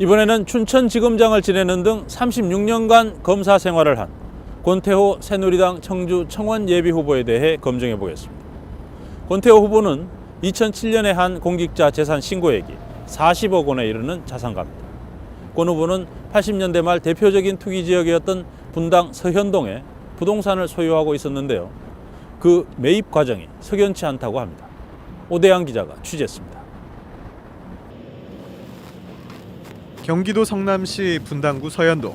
이번에는 춘천지검장을 지내는 등 36년간 검사 생활을 한 권태호 새누리당 청주 청원 예비 후보에 대해 검증해 보겠습니다. 권태호 후보는 2007년에 한 공직자 재산 신고액이 40억 원에 이르는 자산가입니다. 권 후보는 80년대 말 대표적인 투기 지역이었던 분당 서현동에 부동산을 소유하고 있었는데요. 그 매입 과정이 석연치 않다고 합니다. 오대양 기자가 취재했습니다. 경기도 성남시 분당구 서현동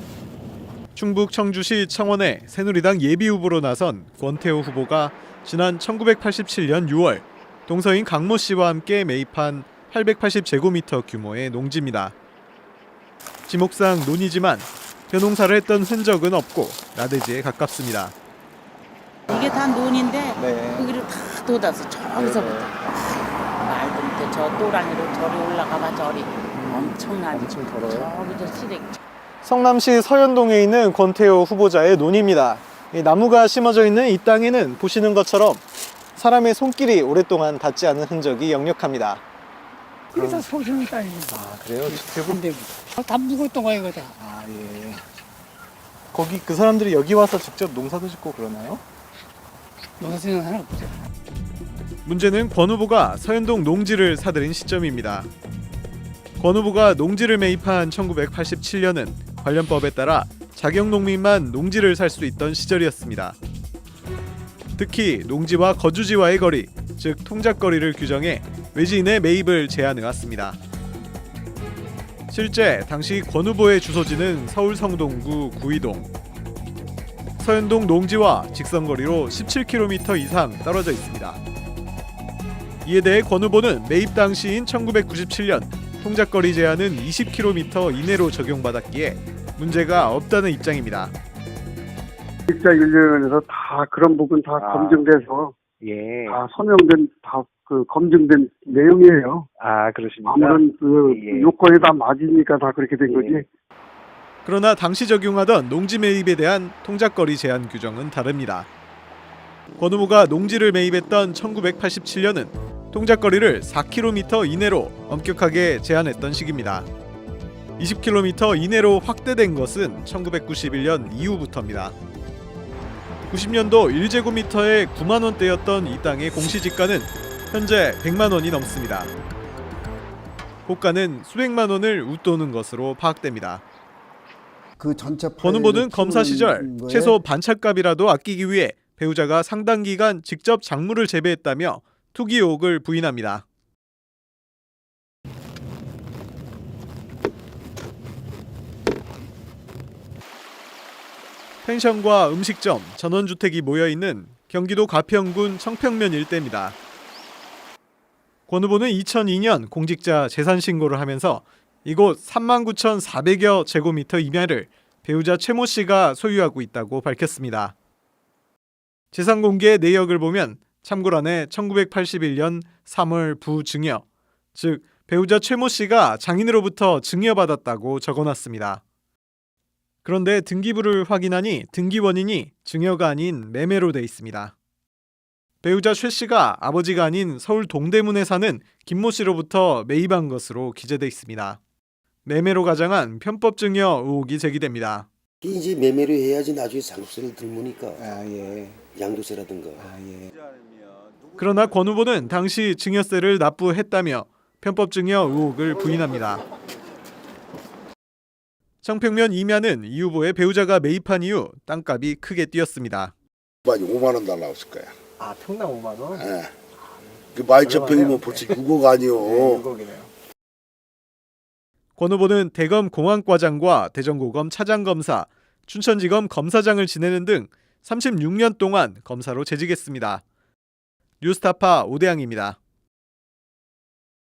충북 청주시 청원에 새누리당 예비 후보로 나선 권태호 후보가 지난 1987년 6월 동서인 강모 씨와 함께 매입한 880제곱미터 규모의 농지입니다. 지목상 논이지만 벼농사를 했던 흔적은 없고 나대지에 가깝습니다. 이게 다 논인데 네. 거기를 다 돋아서 저기서부터 말도 못해 저 또랑이로 저리 올라가봐 저리 엄청나지 엄청 더러워요? 저기 저 시댁 성남시 서현동에 있는 권태호 후보자의 논입니다. 이 나무가 심어져 있는 이 땅에는 보시는 것처럼 사람의 손길이 오랫동안 닿지 않은 흔적이 역력합니다. 그래서 소심이 땅입니다. 아 그래요? 근데 다 묵었던 거야 이거 다. 아 예. 거기 그 사람들이 여기 와서 직접 농사도 짓고 그러나요? 농사 짓는 사람 없죠. 문제는 권 후보가 서현동 농지를 사들인 시점입니다. 권 후보가 농지를 매입한 1987년은 관련법에 따라 자격 농민만 농지를 살 수 있던 시절이었습니다. 특히 농지와 거주지와의 거리, 즉 통작거리를 규정해 외지인의 매입을 제한해왔습니다. 실제 당시 권 후보의 주소지는 서울 성동구 구이동. 서현동 농지와 직선거리로 17km 이상 떨어져 있습니다. 이에 대해 권 후보는 매입 당시인 1997년 통작거리 제한은 20km 이내로 적용받았기에 문제가 없다는 입장입니다. 직자 윤리위원회에서 다 그런 부분 다 아. 검증돼서 예. 다 서명된 다 그 검증된 내용이에요. 아, 그렇습니까? 아무런 그 예. 요건에 다 맞으니까 다 그렇게 된 예. 거지. 그러나 당시 적용하던 농지 매입에 대한 통작거리 제한 규정은 다릅니다. 권 후보가 농지를 매입했던 1987년은 통작거리를 4km 이내로 엄격하게 제한했던 시기입니다. 20km 이내로 확대된 것은 1991년 이후부터입니다. 90년도 1제곱미터에 9만 원대였던 이 땅의 공시지가는 현재 100만 원이 넘습니다. 고가는 수백만 원을 웃도는 것으로 파악됩니다. 그 전체 권 후보는 검사 시절 최소 반찬값이라도 아끼기 위해 배우자가 상당 기간 직접 작물을 재배했다며 투기 의혹을 부인합니다. 펜션과 음식점, 전원주택이 모여 있는 경기도 가평군 청평면 일대입니다. 권 후보는 2002년 공직자 재산 신고를 하면서 이곳 39,400여 제곱미터 임야를 배우자 최모 씨가 소유하고 있다고 밝혔습니다. 재산 공개 내역을 보면 참고란에 1981년 3월 부증여, 즉 배우자 최모 씨가 장인으로부터 증여받았다고 적어놨습니다. 그런데 등기부를 확인하니 등기 원인이 증여가 아닌 매매로 돼 있습니다. 배우자 최 씨가 아버지가 아닌 서울 동대문에 사는 김모 씨로부터 매입한 것으로 기재돼 있습니다. 매매로 가장한 편법 증여 의혹이 제기됩니다. 이제 매매를 해야지 나중에 상속세를 들무니까 아 예. 양도세라든가 아 예. 그러나 권 후보는 당시 증여세를 납부했다며 편법 증여 의혹을 부인합니다. 청평면 임야는 이 후보의 배우자가 매입한 이후 땅값이 크게 뛰었습니다. 많이 5만 원 달라고 했을 거야. 아 평당 5만 원? 예. 그 말처평이면 벌써 6억 아니요. 6억이네요. 권 후보는 대검 공안과장과 대전고검 차장검사, 춘천지검 검사장을 지내는 등 36년 동안 검사로 재직했습니다. 뉴스타파 오대양입니다.